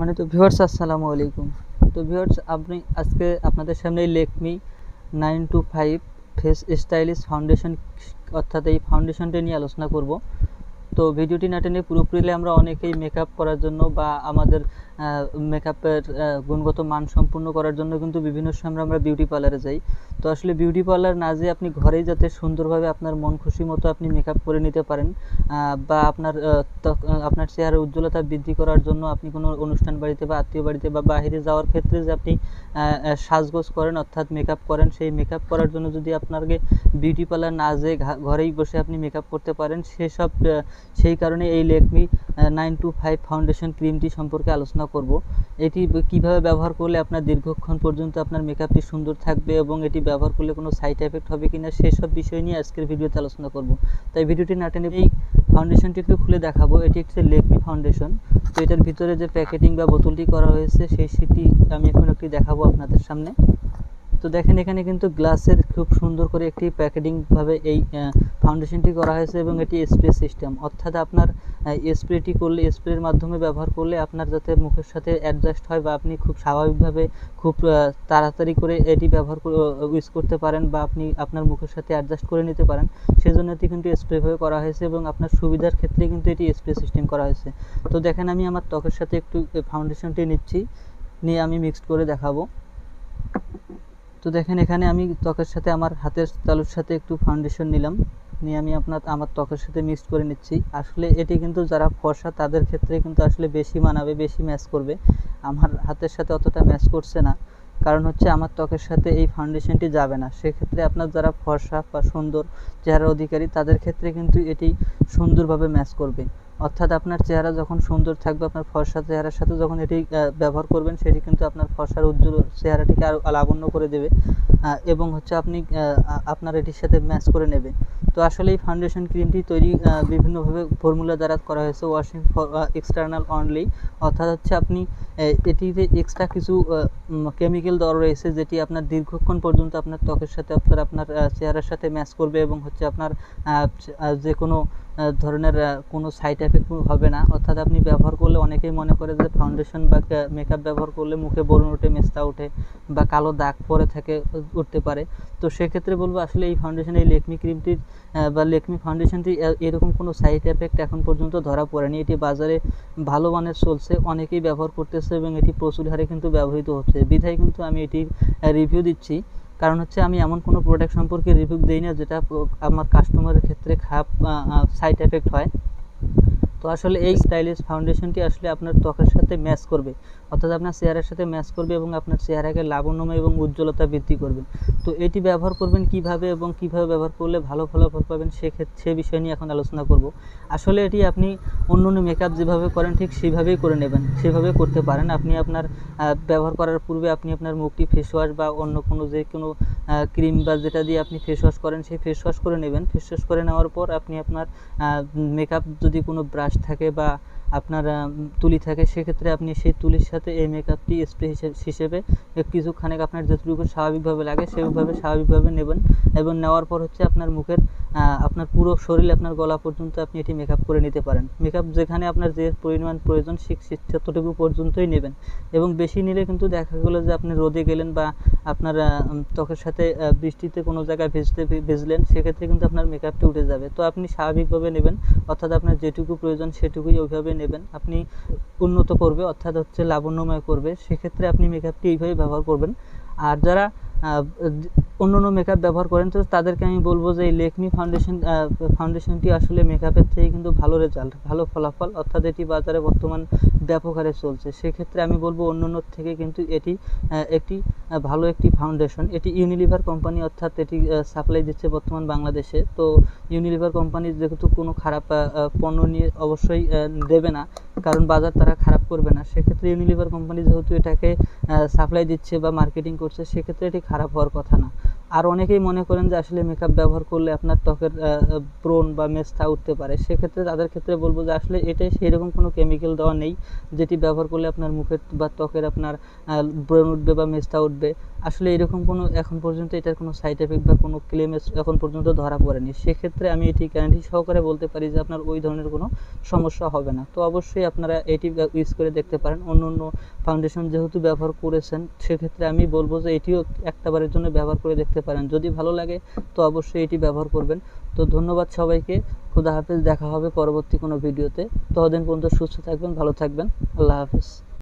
মানে তো ভিউয়ার্স আসসালামু আলাইকুম। তো ভিউয়ার্স আপনি আজকে আপনাদের সামনে Lakme nine two five face stylish foundation অর্থাৎ এই ফাউন্ডেশনটা নিয়ে আলোচনা করব। তো ভিডিওটি না টেনে পুরোপুরি আমরা অনেকেই মেকআপ করার জন্য বা আমাদের মেকআপের গুণগত মান সম্পূর্ণ করার জন্য কিন্তু বিভিন্ন সময় আমরা বিউটি পার্লারে যাই। তো আসলে বিউটি পার্লার না যেয়ে আপনি ঘরেই যাতে সুন্দরভাবে আপনার মন খুশি মতো আপনি মেকআপ করে নিতে পারেন বা আপনার আপনার চেহারার উজ্জ্বলতা বৃদ্ধি করার জন্য আপনি কোনো অনুষ্ঠান বাড়িতে বা আত্মীয় বাড়িতে বা বাইরে যাওয়ার ক্ষেত্রে যে আপনি সাজগোজ করেন অর্থাৎ মেকআপ করেন, সেই মেকআপ করার জন্য যদি আপনাকে বিউটি পার্লার না যেয়ে ঘরেই বসে আপনি মেকআপ করতে পারেন, সেসব সেই কারণে এই Lakme nine two five foundation ক্রিমটি সম্পর্কে আলোচনা করব। এটি কীভাবে ব্যবহার করলে আপনার দীর্ঘক্ষণ পর্যন্ত আপনার মেকআপটি সুন্দর থাকবে এবং এটি ব্যবহার করলে কোনো সাইড এফেক্ট হবে কিনা সেসব বিষয় নিয়ে আজকের ভিডিওতে আলোচনা করব। তাই ভিডিওটি না টেনে এই ফাউন্ডেশনটি একটু খুলে দেখাবো। এটি একটি লেকমি ফাউন্ডেশন তো এটার ভিতরে যে প্যাকেটিং বা বোতলটি করা হয়েছে, সেই সেটি আমি এখন একটি দেখাবো আপনাদের সামনে। তো দেখেন এখানে কিন্তু গ্লাসের খুব সুন্দর করে একটি প্যাকেটিং ভাবে এই ফাউন্ডেশনটি করা হয়েছে এবং এটি স্প্রে সিস্টেম অর্থাৎ আপনার স্প্রেটি করলে স্প্রের মাধ্যমে ব্যবহার করলে আপনার যাতে মুখের সাথে অ্যাডজাস্ট হয় বা আপনি খুব স্বাভাবিকভাবে খুব তাড়াতাড়ি করে এটি ব্যবহার ইউজ করতে পারেন বা আপনি আপনার মুখের সাথে অ্যাডজাস্ট করে নিতে পারেন। সেজন্য এটি কিন্তু স্প্রেভাবে করা হয়েছে এবং আপনার সুবিধার ক্ষেত্রে কিন্তু এটি স্প্রে সিস্টেম করা হয়েছে। তো দেখেন আমি আমার ত্বকের সাথে একটু ফাউন্ডেশনটি নিচ্ছি। নিয়ে আমি মিক্সড করে দেখাবো। তো দেখেন, এখানে আমি ত্বকের সাথে আমার হাতের তালুর সাথে একটু ফাউন্ডেশন নিলাম। নিয়ে আমি আপনার, আমার ত্বকের সাথে মিক্সড করে নিচ্ছি। আসলে এটি কিন্তু যারা ফর্সা, তাদের ক্ষেত্রে কিন্তু আসলে বেশি মানাবে, বেশি ম্যাচ করবে। আমার হাতের সাথে অতটা ম্যাচ করছে না। কারণ হচ্ছে আমার ত্বকের সাথে এই ফাউন্ডেশনটি যাবে না। সেক্ষেত্রে আপনার যারা ফর্সা বা সুন্দর চেহারার অধিকারী, তাদের ক্ষেত্রে কিন্তু এটি সুন্দরভাবে ম্যাচ করবে। অর্থাৎ আপনার চেহারা যখন সুন্দর থাকবে, আপনার ফর্সা চেহারার সাথে যখন এটি ব্যবহার করবেন, সেটি কিন্তু আপনার ফর্সার উজ্জ্বল চেহারাটিকে আরও লাবণ্য করে দেবে এবং হচ্ছে আপনি আপনার এটির সাথে ম্যাচ করে নেবে। তো আসলে এই ফাউন্ডেশন ক্রিমটি তৈরি বিভিন্নভাবে ফর্মুলা দ্বারা করা হয়েছে, ওয়াশিং এক্সটার্নাল অনলি। অর্থাৎ হচ্ছে আপনি এটিতে এক্সট্রা কিছু কেমিক্যাল দেওয়া রয়েছে, যেটি আপনার দীর্ঘক্ষণ পর্যন্ত আপনার ত্বকের সাথে আপনার আপনার চেহারার সাথে ম্যাচ করবে এবং হচ্ছে আপনার যে কোনো ধরনের কোনো সাইড এফেক্ট হবে না। অর্থাৎ আপনি ব্যবহার করলে অনেকেই মনে করে যে ফাউন্ডেশন বা মেকআপ ব্যবহার করলে মুখে বরুণ ওঠে, মেস্তা ওঠে বা কালো দাগ পরে থাকে উঠতে পারে। তো সেক্ষেত্রে বলব আসলে এই ফাউন্ডেশন এই লেকমি ক্রিমটির বা লেকমি ফাউন্ডেশনটি এরকম কোনো সাইড এফেক্ট এখন পর্যন্ত ধরা পড়েনি। এটি বাজারে ভালো মানের চলছে, অনেকেই ব্যবহার করতেছে এবং এটি প্রচুর হারে কিন্তু ব্যবহৃত হচ্ছে। বিধায় কিন্তু আমি এটির রিভিউ দিচ্ছি। কারণ হচ্ছে আমি এমন কোনো প্রোডাক্ট সম্পর্কে রিভিউ দিই না যেটা আমার কাস্টমারের ক্ষেত্রে খারাপ সাইড এফেক্ট হয়। তো আসলে এই স্টাইলিশ ফাউন্ডেশনটি আসলে আপনার ত্বকের সাথে ম্যাচ করবে। অর্থাৎ আপনার চেহারার সাথে ম্যাচ করবে এবং আপনার চেহারাকে লাবণ্যময় এবং উজ্জ্বলতা বৃদ্ধি করবে। তো এটি ব্যবহার করবেন কীভাবে এবং কীভাবে ব্যবহার করলে ভালো ফলাফল পাবেন সেক্ষেত্রে সে বিষয় নিয়ে এখন আলোচনা করব। আসলে এটি আপনি অন্য অন্য মেকআপ যেভাবে করেন ঠিক সেভাবেই করে নেবেন, সেভাবে করতে পারেন। আপনি আপনার ব্যবহার করার পূর্বে আপনি আপনার মুখটি ফেস ওয়াশ বা অন্য কোনো যে কোনো ক্রিম বা যেটা দিয়ে আপনি ফেস ওয়াশ করেন, সেই ফেস ওয়াশ করে নেবেন। ফেস ওয়াশ করে নেওয়ার পর আপনি আপনার মেকআপ যদি কোনো ব্রাশ থাকে বা আপনার তুলি থাকে, সেক্ষেত্রে আপনি সেই তুলির সাথে এই মেকআপটি স্প্রে হিসেবে কিছুখানেক আপনার যতটুকু স্বাভাবিকভাবে লাগে, সেভাবে স্বাভাবিকভাবে নেবেন। এবং নেওয়ার পর হচ্ছে আপনার মুখের আপনার পুরো শরীর, আপনার গলা পর্যন্ত আপনি এটি মেকআপ করে নিতে পারেন। মেকআপ যেখানে আপনার যে পরিমাণ প্রয়োজন, সে- ততটুকু পর্যন্তই নেবেন। এবং বেশি নিলে কিন্তু দেখা গেলো যে আপনি রোদে গেলেন বা আপনার ত্বকের সাথে বৃষ্টিতে কোনো জায়গায় ভেজতে ভেজলেন, সেক্ষেত্রে কিন্তু আপনার মেকআপটি উঠে যাবে। তো আপনি স্বাভাবিকভাবে নেবেন। অর্থাৎ আপনার যেটুকু প্রয়োজন, সেটুকুই ওইভাবে নেবেন। আপনি উন্নত করবে, অর্থাৎ হচ্ছে লাবণ্যময় করবে। সেক্ষেত্রে আপনি মেকআপটি এইভাবে ব্যবহার করবেন। আর যারা অন্য অন্য মেকআপ ব্যবহার করেন, তো তাদেরকে আমি বলব যে এই লেকমি ফাউন্ডেশন ফাউন্ডেশনটি আসলে মেকআপের থেকে কিন্তু ভালো রেজাল্ট ভালো ফলাফল, অর্থাৎ এটি বাজারে বর্তমান ব্যাপক হারে চলছে। সেক্ষেত্রে আমি বলব অন্য অন্য থেকে কিন্তু এটি একটি ভালো একটি ফাউন্ডেশন এটি ইউনিলিভার কোম্পানি অর্থাৎ এটি সাপ্লাই দিচ্ছে বর্তমান বাংলাদেশে। তো ইউনিলিভার কোম্পানি যেহেতু কোনো খারাপ পণ্য নিয়ে অবশ্যই দেবে না কারণ বাজার তারা খারাপ করবে না। সেক্ষেত্রে ইউনিলিভার কোম্পানি যেহেতু এটাকে সাপ্লাই দিচ্ছে বা মার্কেটিং করছে, সেক্ষেত্রে এটি খারাপ হওয়ার কথা না। আর অনেকেই মনে করেন যে আসলে মেকআপ ব্যবহার করলে আপনার ত্বকের ব্রণ বা মেস্তা উঠতে পারে। সেক্ষেত্রে তাদের ক্ষেত্রে বলব যে আসলে এটাই সেরকম কোনো কেমিক্যাল দেওয়া নেই, যেটি ব্যবহার করলে আপনার মুখের বা ত্বকের আপনার ব্রণ উঠবে বা মেস্তা উঠবে। আসলে এরকম কোনো এখন পর্যন্ত এটার কোনো সাইড এফেক্ট বা কোনো ক্লেম এখন পর্যন্ত ধরা পড়েনি। সেক্ষেত্রে আমি এটি গ্যারান্টি সহকারে বলতে পারি যে আপনার ওই ধরনের কোনো সমস্যা হবে না। তো অবশ্যই আপনারা এটি ইউজ করে দেখতে পারেন। অন্য অন্য ফাউন্ডেশন যেহেতু ব্যবহার করেছেন, সেক্ষেত্রে আমি বলব যে এটিও একটাবারের জন্য ব্যবহার করে দেখতে পারেন। যদি ভালো লাগে, তো অবশ্যই এটি ব্যবহার করবেন। তো ধন্যবাদ সবাইকে। খুদা হাফেজ। দেখা হবে পরবর্তী কোনো ভিডিওতে। ততদিন পর্যন্ত সুস্থ থাকবেন, ভালো থাকবেন। আল্লাহ হাফেজ।